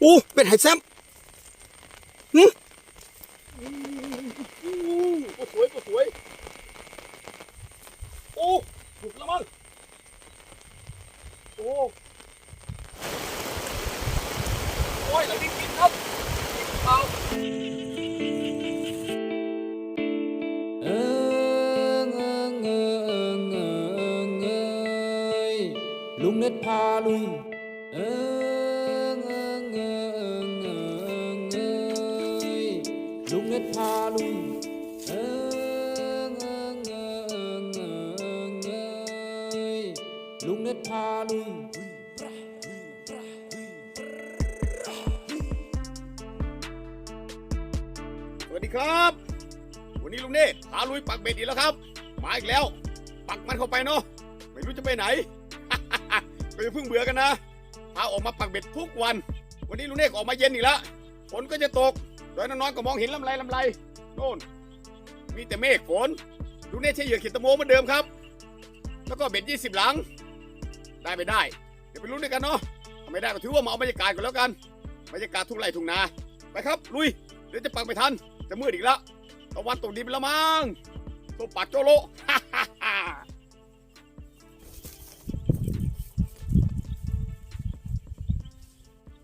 โอ้เป็นไฮแซมหึก็สวยก็สวยโอ้หลุดแล้วมั้งโอ้โอ้ยหลังนี้กินครับกินเปล่าเอิงเอิงเอิงเอิงเอยลุงเน็ตพาลุย วัสดีครับ วันนี้ลุงเนตพาลุยปักเบ็ดอีกแล้วครับ มาอีกแล้ว ปักมันเข้าไปเนาะไม่รู้จะไปไหนก็อย่าเพิ่งเบื่อกันนะพาออกมาปักเบ็ดทุกวัน วันนี้ลุงเนตก็ออกมาเย็นอีกแล้วฝนก็จะตกโดยน้องๆก็มองเห็นลำไรลำไรโน่นมีแต่เมฆฝนลุงเนตใช้เหยื่อขีดตะโมเหมือนเดิมครับ แล้วก็เบ็ดยี่สิบหลัง ได้ไม่ได้ เดี๋ยวไปลุ้นด้วยกันเนาะถ้าไม่ได้ก็ถือว่ามาเอาบรรยากาศก่อนแล้วกันบรรยากาศทุ่งไร่ทุ่งนาไปครับลุยเดี๋ยวจะปักไม่ทัน จะมืดอีกแล้วตะวันตกดินไปแล้วมั้งตัวปัดโจโล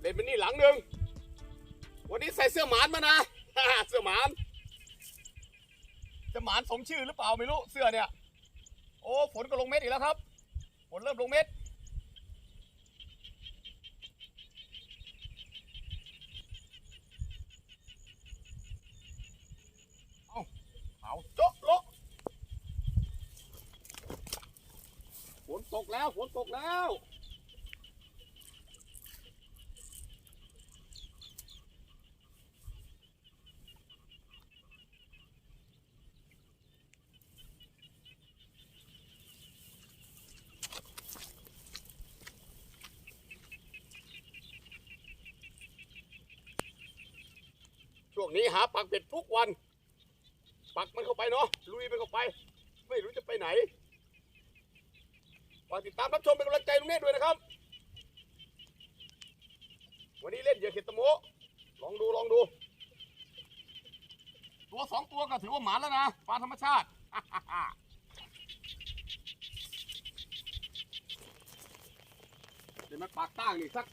เล่นมันนี่หลังหนึ่งวันนี้ใส่เสื้อหมานมานะ เสื้อหมาน จะหมานสมชื่อหรือเปล่าไม่รู้เสื้อเนี่ย โอ้ฝนก็ลงเม็ดอีกแล้วครับฝนเริ่มลงเม็ด เอาโจ๊ะโละฝนตกแล้วฝนตกแล้วช่วงนี้หาปักเป็ดทุกวัน ปักมันเข้าไปเนาะลุยมันเข้าไป ไม่รู้จะไปไหนฝากติดตามรับชมเป็นกำลังใจลุงเนตด้วยนะครับ วันนี้เล่นเหยื่อเข็ดตะโมลองดูลองดู ตัวสองตัวก็ถือว่าหมาแล้วนะปลาธรรมชาติเดี๋ยวมันปากตั้งนี่สัก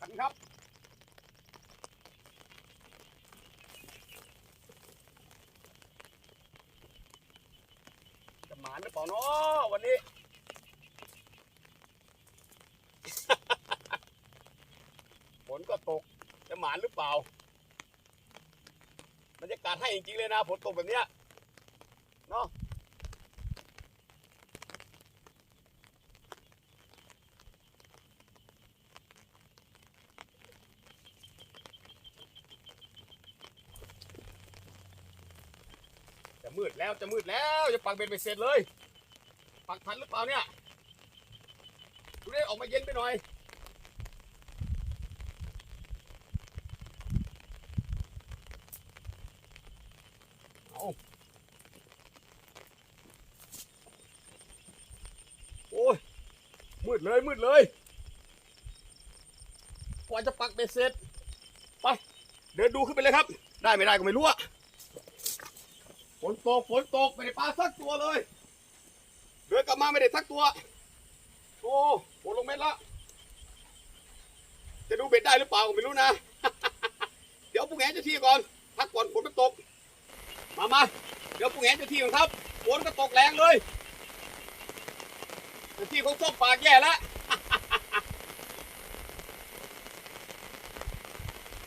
กันครับ หมานหรือเปล่าเนาะวันนี้ ฝนก็ตกจะหมานหรือเปล่าบรรยากาศให้จริงๆเลยนะฝนตกแบบเนี้ยเนาะ จะมืดแล้วจะมืดแล้วจะปักเบ็ดไปเสร็จเลยปักทันหรือเปล่าเนี่ยดูได้ออกมาเย็นไปหน่อยเอาโอ้ยมืดเลยมืดเลยกว่าจะปักเบ็ดเสร็จไปเดินดูขึ้นไปเลยครับ ได้ไม่ได้ก็ไม่รู้อะ นตกฝนตกไม่ได้ปลาสักตัวเลยเดินกลับมาไม่ได้สักตัว โอ้ฝนลงเม็ดละจะดูเบ็ดได้หรือเปล่าก็ไม่รู้นะ เดี๋ยวพวกแงเจะที่ก่อนพักก่อนฝนมันตก มามาเดี๋ยวผู้งแหนจ้าที่ก่อนครับฝนก็ตกแรงเลยจ้าที่เขาส้มปากแย่แล้ว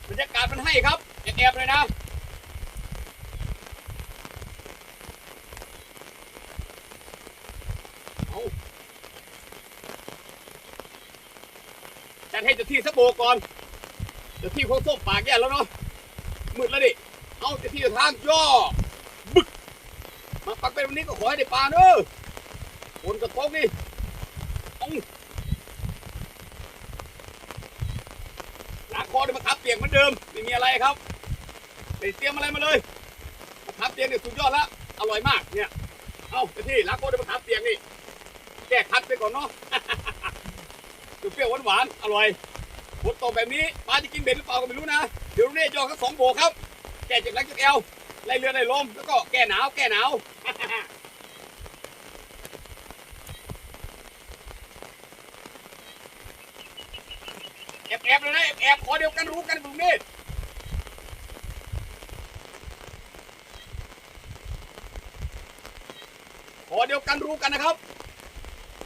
บรรยากาศมันให้ครับแอบๆเลยนะ จัดให้เจ้าที่สะโบกก่อนเจ้าที่เขาส้มปากแย่แล้วเนาะมืดแล้วดิเอาเจ้าที่ทางย่อมาปักเป็นวันนี้ก็ขอให้ได้ปลาเนอะฝนกระตกนี่เอาลากคอเดี๋ยวมาขับเปียกเหมือนเดิมไม่มีอะไรครับไม่เตรียมอะไรมาเลยมาขับเปียกเนี่ยสุดยอดแล้วอร่อยมากเนี่ยเอาไปที่ลากคอเดี๋ยวมาขับเปียกนี่แก้คัดไปก่อนเนาะ เปรี้ยวหวานๆอร่อยฝนตกแบบนี้ปลาจะกินเบ็ดหรือเปล่าก็ไม่รู้นะ เดี๋ยวลุงเน่ยอดทั้งสองโบกครับ แก้จากหลังจากแอวไล่เรือไล่ลมแล้วก็แก้หนาวแก้หนาวแอบแอบเลยนะแอบแอบขอเดียวกันรู้กันลุงเน่ขอเดียวกันรู้กันนะครับ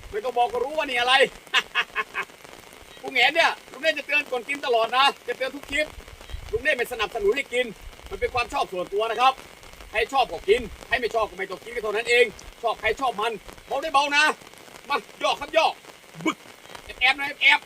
ไม่ต้องบอกก็รู้ว่านี่อะไรุงแงนเนี่ยลุงเน่จะเตือนก่อนกินตลอดนะ จะเตือนทุกคลิปลุงเน่ไม่สนับสนุนให้กิน มันเป็นความชอบส่วนตัวนะครับใครชอบก็กินใครไม่ชอบก็ไม่ต้องกินก็เท่านั้นเอง ชอบใครชอบมันเบาได้เบานะมาย่อครับย่อบึกแอบแอบนะแอบแอบ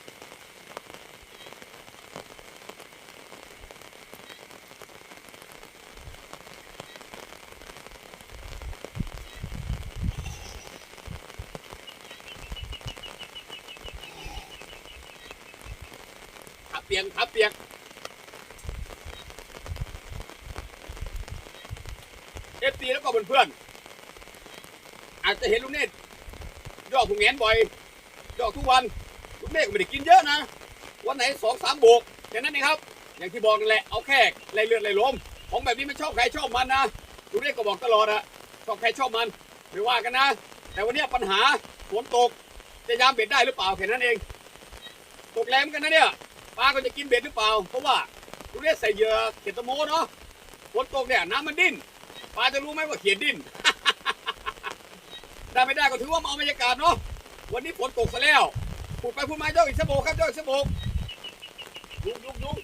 ขาเปียกขาเปียก เอฟซีแล้วก็เพื่อน อาจจะเห็นลุงเนตรย่อผงแงนบ่อยย่อทุกวันลุงเนตก็ไม่ได้กินเยอะนะ วันไหนสองสามโบกแค่นั้นเองครับ อย่างที่บอกนั่นแหละเอาแค่ไล่เลือดไล่ลมของแบบนี้ไม่ชอบใครชอบมันนะลุงเนตก็บอกตลอดอะชอบใครชอบมันไม่ว่ากันนะ แต่วันนี้ปัญหาฝนตกจะยามเบ็ดได้หรือเปล่าแค่นั้นเอง ตกแรงเหมือนกันนะเนี่ยปลาก็จะกินเบ็ดหรือเปล่า เพราะว่าลุงเนตใส่เหยื่อเกตะโมเนาะฝนตกเนี่ยน้ำมันดิ้น ปลาจะรู้ไหมว่าเขียนดิ้น ได้ไม่ได้ก็ถือว่ามาเอาบรรยากาศเนาะ วันนี้ฝนตกซะแล้วพูดไปพูดมาเจ้าอีกสบกครับเจ้าอีกสบกยุงยุงยุง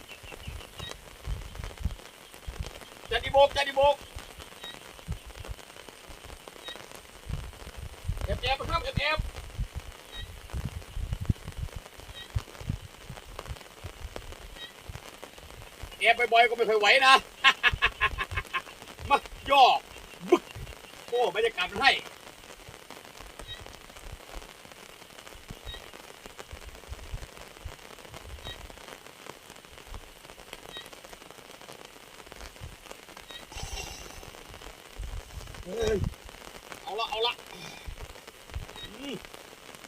จัดอีโบกจัดอีโบกแอบแอบนะครับแอบแอบแอบบ่อยๆก็ไม่เคยไหวนะ ย่อบึกโอ้บรรยากาศมันให้เอ้ยเอาละเอาละ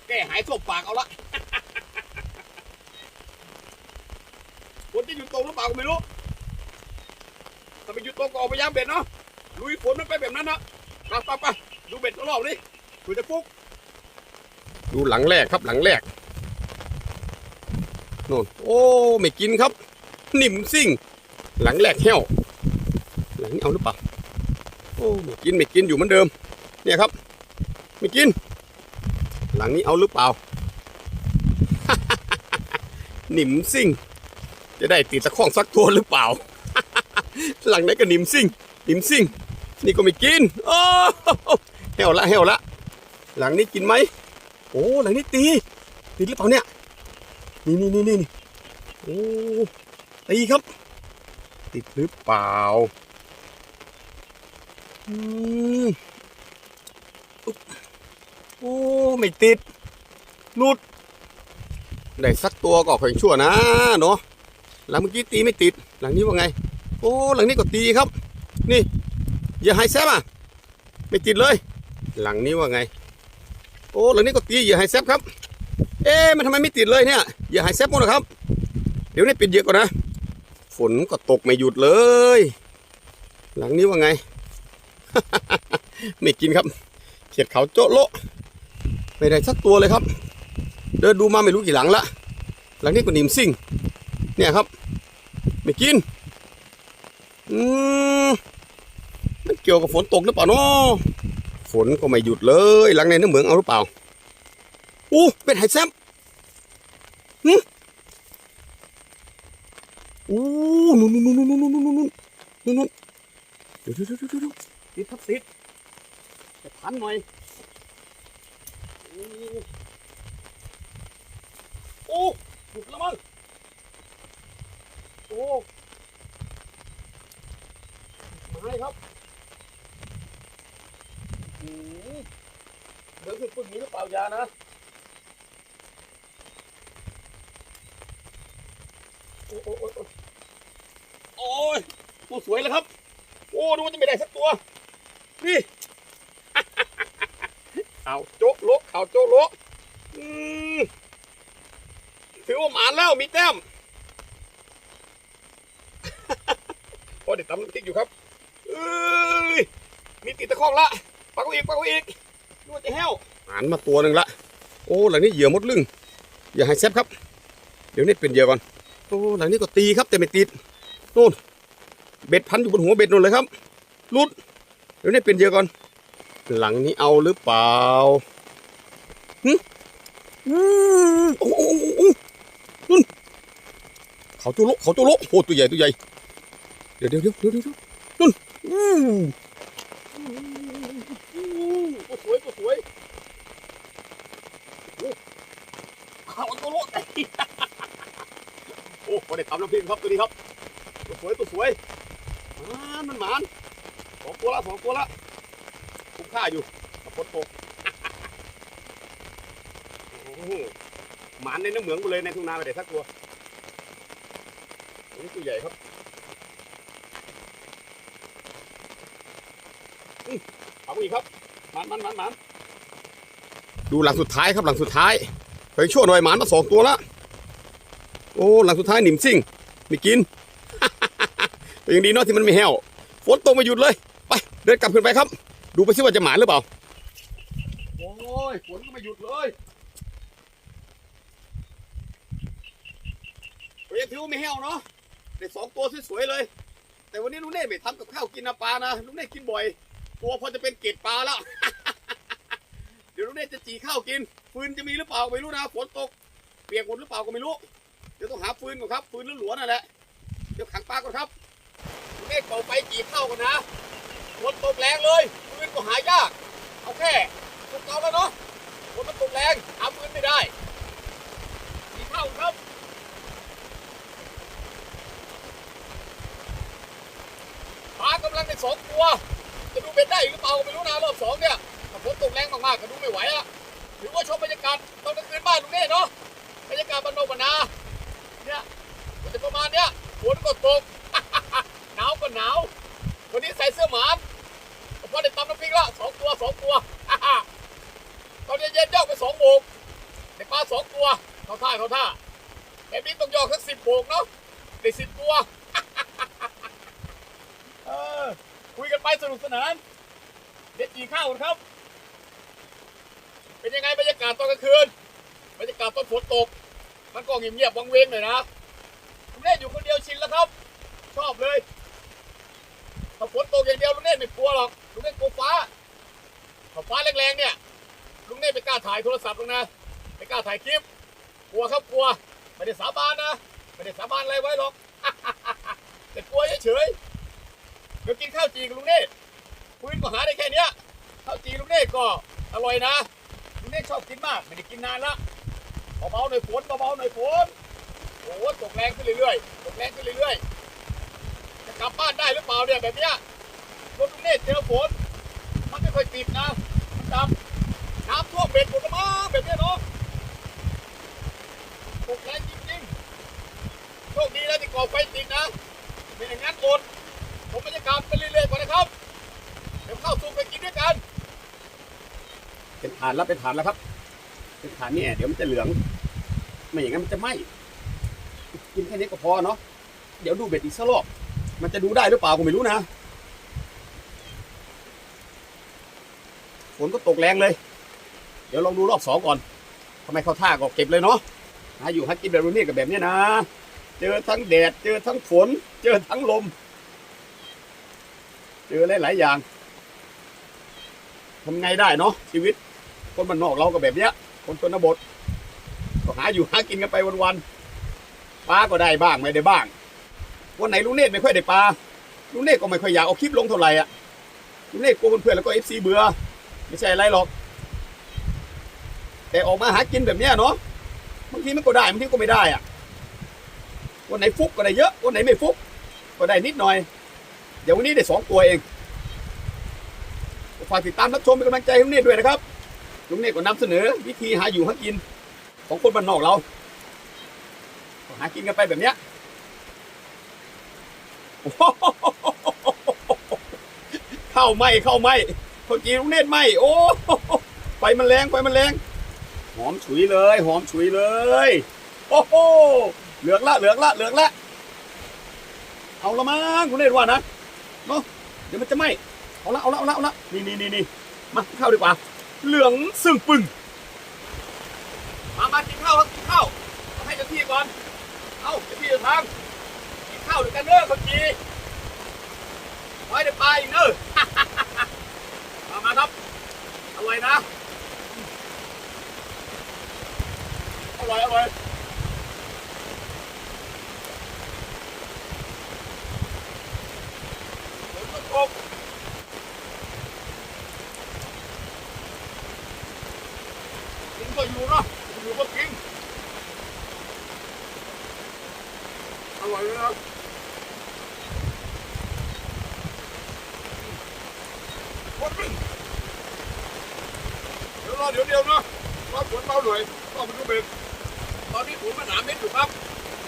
แก้หายทั่วปากเอาละฝนจะหยุดตกหรือเปล่าก็ไม่รู้ถ้าไม่หยุดตกก็ออกไปย่ามเบ็ดเนาะ ลุยฝนมันไปแบบนั้นนะไปไปไปดูเบ็ดรอบๆนี่คุยจะฟุกดูหลังแรกครับหลังแรกโน่นโอ้ไม่กินครับ นิ่มซิ่ง หลังแรกแห้วหลังนี้เอาหรือเปล่าโอ้ไม่กินไม่กินอยู่เหมือนเดิม เนี่ยครับ ไม่กิน หลังนี้เอาหรือเปล่าหนิมซิ่ง จะได้ติดตะข้องสักตัวหรือเปล่า หลังไหนก็หนิมซิ่งหนิมซิ่ง นี่ก็ไม่กินโอ้เหี่ยวละเหี่ยวละ หลังนี้กินไหมโอ้หลังนี้ตีติดหรือเปล่าเนี่ยนี่นี่นี่นี่โอ้ตีครับ ติดหรือเปล่าอืมอุ๊บโอ้ไม่ติดหลุดได้สักตัวก็ค่อยชั่วนะเนาะหลังเมื่อกี้ตีไม่ติด หลังนี้ว่าไง โอ้หลังนี้ก็ตีครับ นี่ อย่าให้แซบอะไม่ติดเลย หลังนี้ว่าไง โอ้หลังนี้ก็ตีอย่าให้แซบครับ เอ๊ะมันทำไมไม่ติดเลยเนี่ยอย่าให้แซบหมดนะครับ เดี๋ยวนี้ปิดเยอะก่อนนะ ฝนก็ตกไม่หยุดเลย หลังนี้ว่าไง ไม่กินครับ เขียดเขาโจ๊ะโละไม่ได้สักตัวเลยครับ เดินดูมาไม่รู้กี่หลังละ หลังนี้ก็หนิมซิ่ง เนี่ยครับ ไม่กิน อืม มันเกี่ยวกับฝนตกหรือเปล่าเนาะฝนก็ไม่หยุดเลย หลังในน้ำเหมืองเอาหรือเปล่าอู้เป็นไฮแซมหึอู้นู่นนู่นนู่นนู่นนู่นนู่นนู่นนู่นเดี๋ยวเดี๋ยวเดี๋ยวเดี๋ยวติดครับติดจะทันหน่อยโอ้หยุดแล้วมั้งโอ้ไม้ครับ เดี๋ยวคุณคุณมหรือเปล่ายานะโอ้โอ้โอ้โอ้ยตัวสวยแล้วครับ โอ้ดูว่าจะไม่ได้สักตัว นี่เอาโจ๊กโลกข่าโจ๊กโลกถือว่าหมานแล้วมีแต้มโอ้เด็ดตำพติ๊กอยู่ครับมีติดตะคองละ ปักอาอีกปักอาอีกนวดจะแห้วหันมาตัวหนึ่งละ โอ้หลังนี้เหยื่อมดลึงอย่าให้แซบครับ เดี๋ยวนี้เป็นเหยื่อก่อน โอ้หลังนี้ก็ตีครับแต่ไม่ติดนู่นเบ็ดพันอยู่บนหัวเบ็ดนู่นเลยครับรุด เดี๋ยวนี้เป็นเหยื่อก่อน หลังนี้เอาหรือเปล่าหึอืมโอ้โหโอ้โหโอ้โหนู่นเขาตัวโลเขาตัวโลโอ้ตัวใหญ่ตัวใหญ่ เดี๋ยวเดี๋ยวเดี๋ยวเดี๋ยวเดี๋ยวนู่นอืม ตัวสวยตัวสวยโอ้เขาตัวโลไอ้โอ้พอได้ทำน้ำพริกครับตัวนี้ครับ ตัวสวยตัวสวยมันมันหมานสองตัวละสองตัวละคุ้มค่าอยู่กับฝนตกโอ้โหมานในน้ำเหมืองหมดเลยในทุ่งนาไม่ได้สักตัวตัวนี้ตัวใหญ่ครับเอาอีกครับ มันมันมันมันดูหลังสุดท้ายครับหลังสุดท้ายเฮ้ยชั่วหน่อยหมานมาสองตัวละโอ้หลังสุดท้ายหนิมซิ่งไม่กินแต่ยังดีเนาะที่มันไม่แห้วฝนตกมาหยุดเลยไปเดินกลับขึ้นไปครับ ดูไปซิว่าจะหมานหรือเปล่าโอ้ยฝนก็ไม่หยุดเลยก็ยังถือว่าไม่แห้วเนาะได้สองตัวสวยๆเลย แต่วันนี้ลุงเน่ไม่ทำกับข้าวกินนะปลานะลุงเน่กินบ่อย ตัวพอจะเป็นเกล็ดปลาแล้ว เดี๋ยวลุงเนตจะจีข้าวกิน ฟืนจะมีหรือเปล่าไม่รู้นะฝนตก เปียกหมดหรือเปล่าก็ไม่รู้ เดี๋ยวต้องหาฟืนก่อนครับ ฟืนหลวนั่นแหละ เดี๋ยวขังปลาก่อนครับเนตเป่าไปจีข้าวกันนะฝนตกแรงเลย ฟืนก็หายาก เอาแค่ตกเกาแล้วเนาะฝนมันตกแรง หาฟืนไม่ได้จีข้าวครับปลากำลังในสองตัว จะดูเป็นได้หรือเปล่าก็ไม่รู้นะรอบสองเนี่ย ฝนตกแรงมากๆก็ดูไม่ไหวอะหรือว่าชมบรรยากาศตอนกลางคืนบ้านลุงเน่เนาะบรรยากาศบ้านนอกบ้านนาเนี่ยมันจะประมาณเนี้ยฝนก็ตกหนาวก็หนาววันนี้ใส่เสื้อหมานพอได้ตำน้ำพริกละสองตัวสองตัวตอนเย็นๆย่อไปสองโบกได้ปลาสองตัวเขาท่าเขาท่าแบบนี้ต้องย่อสักสิบโบกเนาะได้สิบตัวคุยกันไปสนุกสนานเด็ดจีข้าวครับ เป็นยังไงบรรยากาศตอนกลางคืนบรรยากาศตอนฝนตก มันก็เงียบๆวังเวงหน่อยนะลุงเนตอยู่คนเดียวชินแล้วครับ ชอบเลยถ้าฝนตกอย่างเดียวลุงเนตไม่กลัวหรอกลุงเนตกลัวฟ้าถ้าฟ้าแรงๆเนี่ยลุงเนตไม่กล้าถ่ายโทรศัพท์หรอกนะไม่กล้าถ่ายคลิป กลัวครับกลัวไม่ได้สาบานนะไม่ได้สาบานอะไรไว้หรอกแต่กลัวเฉยๆเดี๋ยวกินข้าวจีกับลุงเนตคุยก็หาได้แค่เนี้ยข้าวจีลุงเนตก็อร่อยนะ เนตชอบกินมาก ไม่ได้กินนานละเบาๆหน่อยฝนเบาๆหน่อยฝนโอ้โหตกแรงขึ้นเรื่อยๆตกแรงขึ้นเรื่อยๆจะกลับบ้านได้หรือเปล่าเนี่ยแบบเนี้ยรถลุงเนตเจอฝนมันไม่ค่อยติดนะมันดำน้ำท่วมเบ็ดหมดมั้งแบบเนี้ยเนาะตกแรงจริงๆโชคดีนะที่ก่อไฟติดนะไม่อย่างนั้นอดผมบรรยากาศไปเรื่อยๆก่อนนะครับเดี๋ยวเข้าสู่ไปกินด้วยกัน เป็นฐานแล้วเป็นฐานแล้วครับ เป็นฐานนี่เดี๋ยวมันจะเหลือง ไม่อย่างนั้นมันจะไหม้กินแค่นี้ก็พอเนาะเดี๋ยวดูเบ็ดอีกสักรอบมันจะดูได้หรือเปล่าก็ไม่รู้นะฝนก็ตกแรงเลย เดี๋ยวลองดูรอบสองก่อนทำไมเขาท่าก็เก็บเลยเนาะหาอยู่หากินแบบนี้กับแบบนี้นะ เจอทั้งแดด เจอทั้งฝน เจอทั้งลม เจอหลายๆอย่างทำไงได้เนาะชีวิต คนมันนอกเราก็แบบเนี้ย คนชนบทก็หาอยู่หากินกันไปวันๆปลาก็ได้บ้างไม่ได้บ้าง วันไหนลุงเนตรไม่ค่อยได้ปลาลุงเนตรก็ไม่ค่อยอยากเอาคลิปลงเท่าไหร่อะลุงเนตรกลัวเพื่อนๆแล้วก็เอฟซีเบื่อไม่ใช่อะไรหรอก แต่ออกมาหากินแบบเนี้ยเนาะบางทีมันก็ได้บางทีก็ไม่ได้อะวันไหนฟุกก็ได้เยอะวันไหนไม่ฟุก ก็ได้นิดหน่อย เดี๋ยววันนี้ได้สองตัวเองฝากติดตามรับชมเป็นกำลังใจให้ลุงเนตรด้วยนะครับ ลุงเนตรก็นำเสนอ วิธีหาอยู่หากิน ของคนบ้านนอกเรา หากินกันไปแบบเนี้ยเข้าไหมเข้าไหมคนจีนลุงเนตรไหมโอ้ไฟมันแรงไฟมันแรงหอมฉุยเลย หอมฉุยเลย โอ้โหเหลืองละเหลืองละเหลืองละเอาละมั้งคุณเนตรว่านะเนาะเดี๋ยวมันจะไหมเอาละเอาละเอาละเอาละนี่นี่นี่นี่มาข้าวดีกว่า เหลืองซึ่งปึงมามากินข้าวครับกินข้าวเอาให้เจ้าที่ก่อน เอาเจ้าที่จะทำกินข้าวด้วยกันเด้อคนจีไว้เดี๋ยวไปอีกเด้อมามาครับอร่อยนะอร่อยอร่อยฝนก็ตกกินก็อยู่เนาะอยู่ก็กินอร่อยเลยนะวันนึงเดี๋ยวรอเดี๋ยวเดียวนะรอฝนเบาหน่อยก็มันก็เบ็ดตอนนี้ผมมาหนาเม็ดอยู่ครับ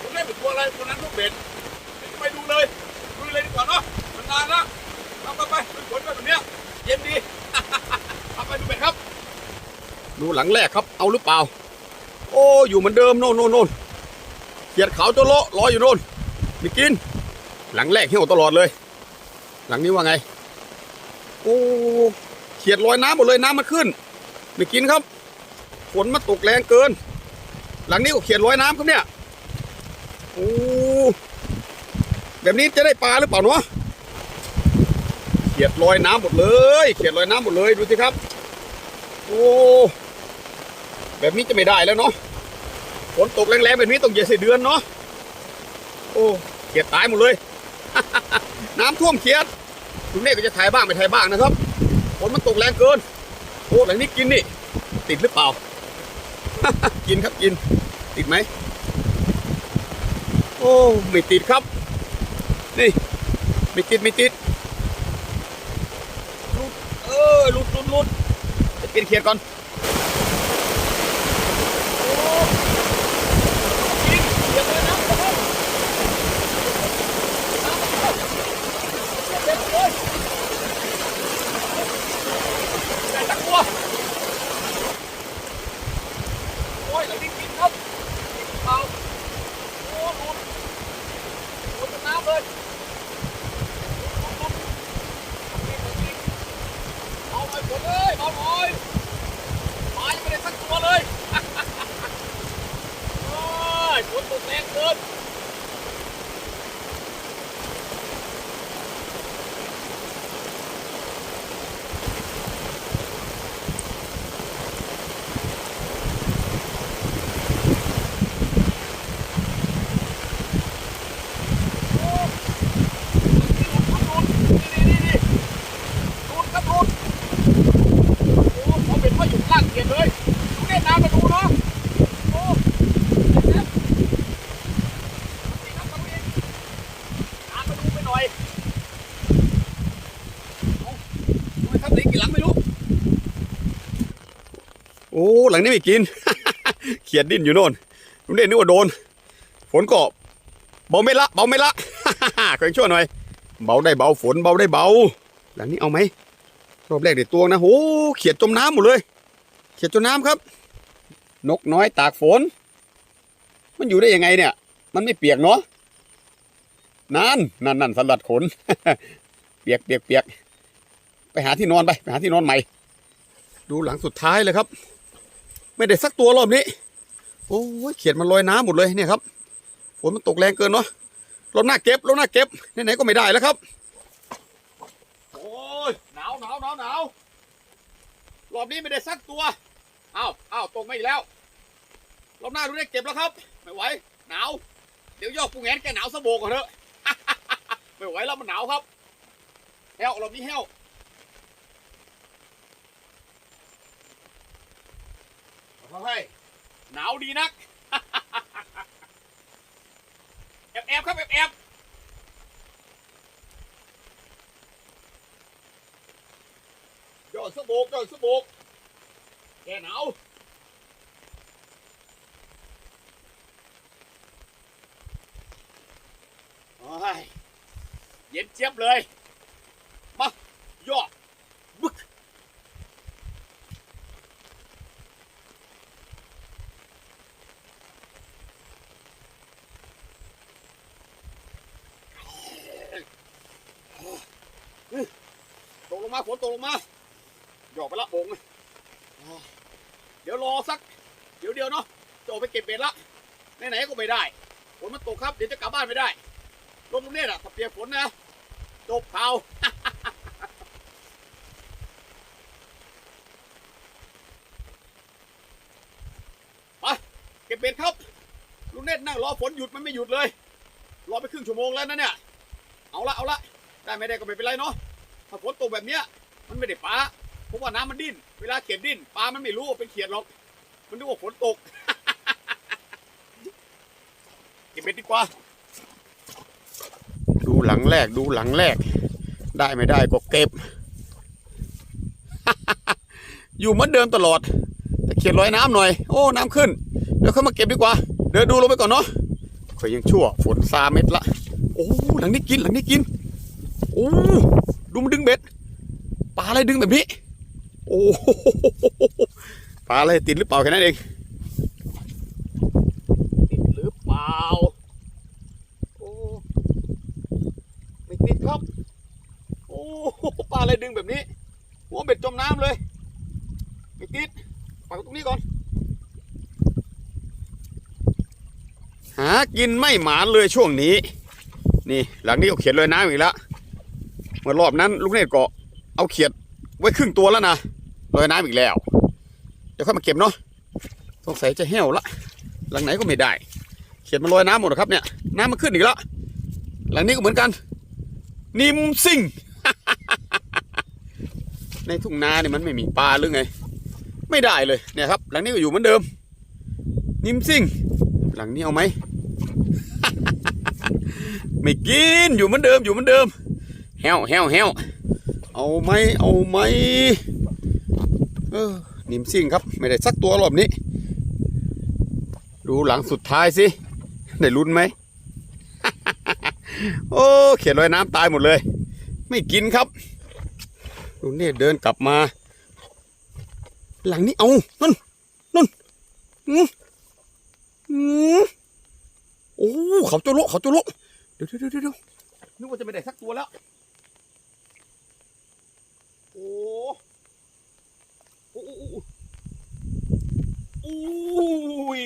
ผมได้เป็นตัวอะไรตัวนั้นลูกเบ็ดเดี๋ยวจะไปดูเลยดูเลยดีกว่าเนาะมันนานแล้วไปไปไปฝนแบบเนี้ยเย็นดี เอาไปดูเบ็ดครับ ดู หลังแรกครับ เอาหรือเปล่า โอ้อยู่เหมือนเดิมโน่นโน่นโน่นเขียดขาวตัวโละลอยอยู่โน่นไม่กิน หลังแรกเหี่ยวตลอดเลย หลังนี้ว่าไง โอ้เขียดลอยน้ำหมดเลยน้ำมันขึ้นไม่กินครับฝนมาตกแรงเกิน หลังนี้ก็เขียดลอยน้ำครับเนี่ยโอ้แบบนี้จะได้ปลาหรือเปล่าเนาะเขียดลอยน้ำหมดเลย เขียดลอยน้ำหมดเลยดูสิครับ โอ้ แบบนี้จะไม่ได้แล้วเนาะฝนตกแรงๆแบบนี้ต้องเย็นสิเดือนเนาะโอ้เขียดตายหมดเลย น้ำท่วมเขียดลุงเน่ก็จะถ่ายบ้างไม่ถ่ายบ้างนะครับฝนมันตกแรงเกินโอ้หลังนี้กินนี่ติดหรือเปล่า กินครับกิน ติดไหมโอ้ไม่ติดครับ นี่ไม่ติดไม่ติดลุดเออหลุดหลุดหลุดจะกินเขียดก่อน ได้ตักตัวโอ้ยหลังนี้กินครับกินเปล่าโอ้หลุดหลุดเป็นน้ำเลยหลุดหลุดกินกินเอาหน่อยฝนเลยเอาหน่อยหมายังไม่ได้สักตัวเลย โอ้ยฝนตกแรงเกิน รูดครับรูดโอ้เขาเป็นว่าอยู่ล่างเกียรเลยดูเนี่ยน้ำมาดูเนาะโอ้นี่ครับนี่ครับตรงนี้น้ำมาดูไปหน่อยเอาดูไปครับไหนกี่หลังไม่รู้ โอ้ หลังนี้ไม่กิน เขียดดิ้นอยู่โน่นลุงเด่นนึกว่าโดน ฝนก็เบาไม่ละ เบาไม่ละขออีกชั่วหน่อย เบาได้เบาฝนเบาได้เบา หลังนี้เอาไหม รอบแรกเด็ดตัวนะโหเขียดจมน้ำหมดเลย เขียดจมน้ำครับ นกน้อยตากฝน มันอยู่ได้ยังไงเนี่ย มันไม่เปียกเนาะนั่นนั่นนั่นสลัดขน เปียกเปียกเปียกไปหาที่นอนไป ไปหาที่นอนใหม่ ดูหลังสุดท้ายเลยครับ ไม่ได้สักตัวรอบนี้ โอ้ยเขียดมันลอยน้ำหมดเลยเนี่ยครับฝนมันตกแรงเกินเนาะรอบหน้าเก็บรอบหน้าเก็บไหนๆก็ไม่ได้แล้วครับ โอ้ยหนาวหนาวหนาวหนาวรอบนี้ไม่ได้สักตัวอ้าวอ้าวตกมาอีกแล้วรอบหน้าดูได้เก็บแล้วครับไม่ไหวหนาวเดี๋ยวยอกปูแงนแกหนาวสะโบกก่อนเถอะไม่ไหวแล้วมันหนาวครับแห้วรอบนี้แห้ว เฮ้ยหนาวดีนัก แอบแอบครับแอบแอบยอดสะโบกยอดสะโบกแกหนาวโอ้ยเย็นเจี๊ยบเลย มาย่อบึก ตกลงมาหยอกไปละโอ่งเดี๋ยวรอสัก เดี๋ยวเดียวเนาะจะออกไปเก็บเบ็ดละไหนๆก็ไม่ได้ฝนมันตกครับเดี๋ยวจะกลับบ้านไม่ได้ลมตรงนี้น่ะถ้าเปียกฝนนะจบข่าไปเก็บเบ็ดครับลุงเนตรนั่งรอฝนหยุดมันไม่หยุดเลย รอไปครึ่งชั่วโมงแล้วนะเนี่ย เอาละเอาละได้ไม่ได้ก็ไม่เป็นไรเนาะถ้าฝนตกแบบเนี้ย มันไม่ได้ปลาเพราะว่าน้ำมันดิ้น เวลาเขียดดิ้นปลามันไม่รู้ว่าเป็นเขียดหรอก มันนึกว่าฝนตก เก็บเบ็ดดีกว่า ดูหลังแรกดูหลังแรก ได้ไม่ได้ก็เก็บ อยู่เหมือนเดิมตลอด แต่เขียนลอยน้ำหน่อย โอ้ น้ำขึ้น เดี๋ยวเข้ามาเก็บดีกว่า เดินดูลงไปก่อนเนาะเคยยังชั่ว ฝนซาเม็ดละ โอ้ หลังนี้กิน หลังนี้กิน โอ้ ดูมันดึงเบ็ด ปลาอะไรดึงแบบนี้ โอ้ปลาอะไรติดหรือเปล่าแค่นั้นเอง ติดหรือเปล่า โอ้ ไม่ติดครับ โอ้ ปลาอะไรดึงแบบนี้หัวเบ็ดจมน้ำเลย ไม่ติดปักตรงนี้ก่อน หากินไม่หมานเลยช่วงนี้ นี่หลังนี้ก็เขียนเลยน้ำอีกแล้วเมื่อรอบนั้นลูกเนตรก็ เอาเขียดไว้ครึ่งตัวแล้วนะลอยน้ำอีกแล้ว เดี๋ยวค่อยมาเก็บเนาะสงสัยจะแห้วละ หลังไหนก็ไม่ได้ เขียดมันลอยน้ำหมดครับเนี่ย น้ำมันขึ้นอีกแล้ว หลังนี้ก็เหมือนกัน นิมซิ่ง ในทุ่งนาเนี่ยมันไม่มีปลาหรือไง ไม่ได้เลยเนี่ยครับ หลังนี้ก็อยู่เหมือนเดิม นิมซิ่ง หลังนี้เอาไหม ไม่กินอยู่เหมือนเดิมอยู่เหมือนเดิมแฮวแฮวแฮว เอาไหมเอาไหมเออนิมซิ่งครับไม่ได้สักตัวรอบนี้ ดูหลังสุดท้ายสิได้ลุ้นไหมโอ้เขียนลอยน้ำตายหมดเลย ไม่กินครับดูเนี่ยเดินกลับมา หลังนี้เอานั่นนั่นอืมอืมโอ้เขาจะโละเขาจะละเดี๋ยวเดี๋ยวเดี๋ยวเดี๋ยวนึกว่าจะไม่ได้สักตัวแล้ว โอ้โอ้โอ้โอ้โอ้ย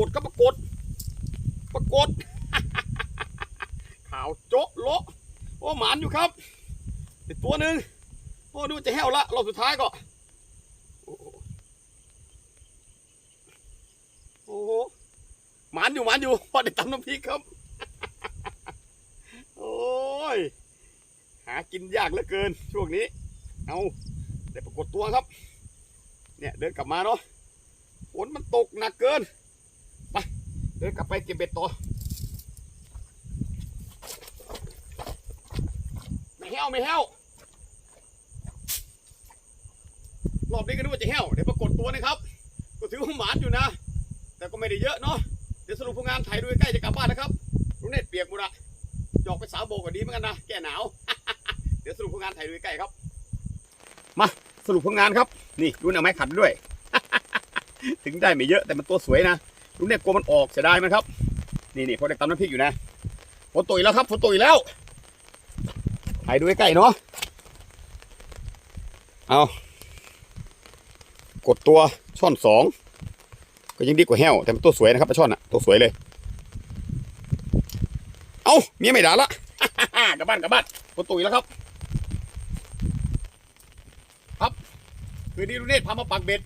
ปรากฏครับปรากฏ ปรากฏข่าวโจ๊ะโละโอ้หมานอยู่ครับอีกตัวหนึ่งโอ้ดูจะแห้วละรอบสุดท้ายก็ โอ้โหหมานอยู่หมานอยู่พอได้ตำน้ำพริกครับ โอ้ย หากินยากเหลือเกิน ช่วงนี้ เอาได้ปรากฏตัวครับ เนี่ยเดินกลับมาเนาะฝนมันตกหนักเกิน เดินกลับไปเก็บเบ็ดต่อไม่แห้วไม่แห้วรอบนี้ก็นึกว่าจะแห้วเดี๋ยวปรากฏตัวนะครับ ก็ถือว่าหมานอยู่นะ แต่ก็ไม่ได้เยอะเนาะเดี๋ยวสรุปผลงานถ่ายดูใกล้จะกลับบ้านนะครับลุงเน็ตเปียกหมดอะหยอกไปสาวโบก็ดีเหมือนกันนะแก้หนาว เดี๋ยวสรุปผลงานถ่ายดูใกล้ครับมาสรุปผลงานครับ นี่ดูเอาไม้ขัดด้วย ถึงได้ไม่เยอะแต่มันตัวสวยนะ ลุงเนตรกลัวมันออกเสียดายมันครับ นี่นี่พอได้ตำน้ำพริกอยู่นะฝนตกอีกแล้วครับฝนตกอีกแล้วถ่ายดูใกล้ๆเนาะเอากดตัวช่อนสองก็ยังดีกว่าแห้วแต่มันตัวสวยนะครับปลาช่อนอะตัวสวยเลย เอาเมียไม่ด่าละกลับบ้านกลับบ้านฝนตกอีกแล้วครับ ครับคืนนี้ลุงเนตรพามาปักเบ็ด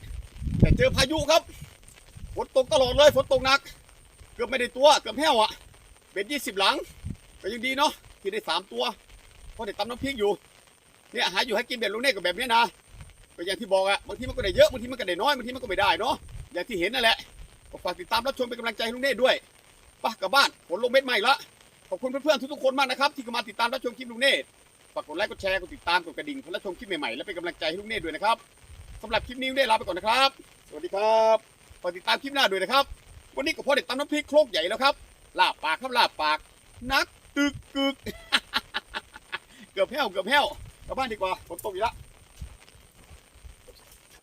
แต่เจอพายุครับ ฝนตกตลอดเลยฝนตกหนัก เกือบไม่ได้ตัวเกือบแห้วอะเบ็ดยี่สิบหลังก็ยังดีเนาะที่ได้สามตัวเพราะได้ตำน้ำพริกอยู่เนี่ยหาอยู่ให้กินแบบลุงเนตรกับแบบนี้นะก็อย่างที่บอกอะบางทีมันก็ได้เยอะบางทีมันก็ได้น้อยบางทีมันก็ไม่ได้เนาะอย่างที่เห็นนั่นแหละฝากติดตามรับชมเป็นกำลังใจให้ลุงเนตรด้วยไปกลับบ้านฝนลงเม็ดใหม่ละขอบคุณเพื่อนๆทุกๆคนมากนะครับที่มาติดตามรับชมคลิปลุงเนตรฝากกดไลค์กดแชร์กดติดตามกดกระดิ่งเพื่อรับชมคลิปใหม่ๆและเป็นกำลังใจให้ลุงเนตรด้วยนะครับสำหรับคลิปนี้ลุงเนตรลาไปก่อนนะครับ สวัสดีครับ ฝากติดตามคลิปหน้าด้วยนะครับ วันนี้ก็พอเด็กตามน้ำพริกโครกใหญ่แล้วครับลาบปากครับลาบปาก นักตึกกึก เกือบแห้วเกือบแห้วกลับบ้านดีกว่าฝนตกอีกแล้ว